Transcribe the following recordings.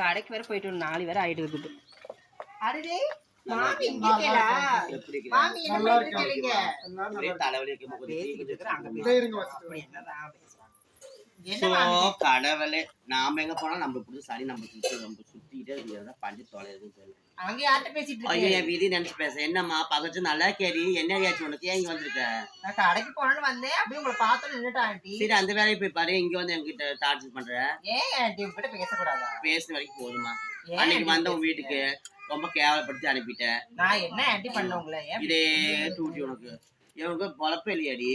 கடைக்கு வேற போயிட்டு ஒரு நாலு வேற ஆயிட்டு இருக்குது. அடடே மாமி இங்க இருக்கேடா எப்படி இருக்கிற? மாமி என்ன பண்ணிட்டு இருக்கீங்க? ஒரே தலைவலி இருக்கு, அங்க இருங்க அப்படி பேசுறாங்க? கடவுளே நாம எங்க போனா நம்ம சனி நம்ம சுத்தி நம்ம சுத்திட்டே இருக்கிறதா பஞ்சு தொலைறதுன்னு தெரியல. அங்க யார்கிட்ட பேசிட்டு ஐயோ இருக்கீங்க என் விதி நினைச்சு பேச. என்னம்மா பக்கத்து நல்லா கேடி என்ன ஏச்சு உனக்கு? ஏன் இங்க வந்திருக்க? நான் கடைக்கு போனேன்னு வந்தேன். அப்படியே உங்களை பார்த்தோன்னு நின்னுட்டேன் ஆண்டி. சரி அந்த வேலையை போய் பாரு. இங்க வந்து என்கிட்ட டார்ச்சர் பண்ற? ஏன் ஆண்டி? உங்ககிட்ட பேசக்கூடாதா? பேசுன வரைக்கும் போதுமா அன்னைக்கு வந்த உன்? வீட்டுக்கு ரொம்ப கேவலப்படுத்தி அனுப்பிட்டேன். நான் என்ன ஆண்டி பண்ண உங்களை? ஏன் இதே டூட்டி உனக்கு. இவனுக்கு பொழப்ப இல்லையாடி?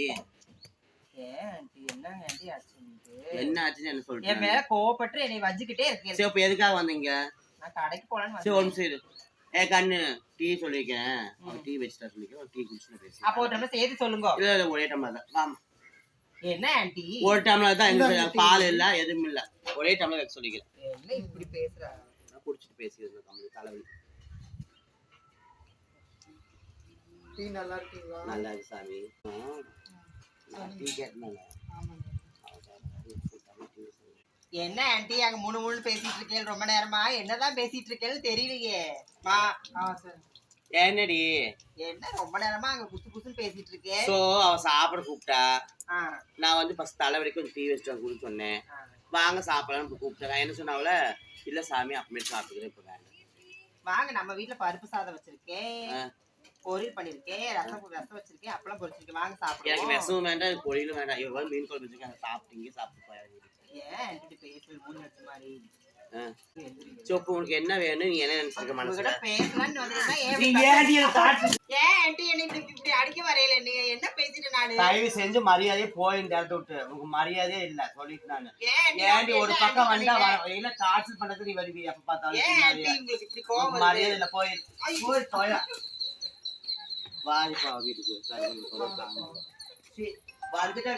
என்ன ஆச்சுன்னு என்ன என் சொல்லிட்டு மேல கோவப்பட்டு என்னை வஞ்சுக்கிட்டே இருக்கீங்க சரி இப்ப எதுக்காக வந்தீங்க? நான் கடைக்கு போலான்னு சரி. ஏ கண்ணு டீ சொல்லிருக்கேன். டீ வச்சுட்டா சொல்லிருக்கேன். ஒரு டீ குடிச்சுன்னு பேசி அப்போ ஒரு டம்ளர் சேர்த்து சொல்லுங்க. இல்ல இல்ல ஒரே டம்ளர் தான். வாமா என்ன ஆண்டி? ஒரு டம்ளர் தான். பால் இல்ல எதுவும் இல்ல. ஒரே டம்ளர் வைக்க சொல்லிக்கிறேன். என்ன இப்படி பேசுறா? நான் குடிச்சிட்டு பேசியிருந்தேன் கம்மி தலைவலி. டீ நல்லா இருக்கீங்களா? நல்லா இருக்கு சாமி. என்ன ஆண்டி அங்க மூணு மூணு பேசிட்டு இருக்கேன் ரொம்ப நேரமா? என்னதான் பேசிட்டு இருக்கேன்னு தெரியலையே. மா என்னடி? என்ன ரொம்ப நேரமா அங்க குசு குசுன்னு பேசிட்டு இருக்கேன் சோ அவ சாப்பிட கூப்பிட்டா. ஆ, நான் வந்து ஃபர்ஸ்ட் தலைவலிக்கு கொஞ்சம் டீ வச்சுட்டு வந்து சொன்னேன். வாங்க சாப்பிடலாம்னு கூப்பிட்டேன். நான் என்ன சொன்னாவல? இல்ல சாமி அப்புறமே சாப்பிட்டுக்கிறேன் இப்ப வேண்டாம். வாங்க நம்ம வீட்ல பருப்பு சாதம் வச்சிருக்கேன். பொரியல் பண்ணிருக்கேன் ரசம் ரசம் வச்சிருக்கேன் அப்பளம் பொரிச்சிருக்கேன் வாங்க எனக்கு சாப்பிடுவோம் விஷமும் வேண்டாம் எனக்கு பொரியலும் வேண்டாம். இவ்வளவு மீன் குழம்பு வச்சிருக்கேன் சாப்பிட்டீங்க சாப்பிட்டு போயாங்க ஏன்? பேசுறது மூணு வருஷம் மாதிரி சோ இப்போ உனக்கு என்ன வேணும்? நீ என்ன நினைச்சிருக்க மனசுல? பேசலாம்னு வந்தீங்கன்னா ஏன் இப்படி எனக்கு அடிக்க வரையில? நீங்க என்ன பேசிட்டு நானு? தயவு செஞ்சு மரியாதையே போய் இந்த இடத்த விட்டு. உனக்கு மரியாதையே இல்ல சொல்லிட்டு நானு. ஏன்டி ஒரு பக்கம் வந்தா இல்ல டார்ச்சர் பண்ணதுக்கு நீ வருவி எப்ப பார்த்தாலும் மரியாதை- இல்ல போய் வாடிப்பா வீட்டுக்கு சரி, சொல்லு, தாங்க. சரி, வந்துட்டா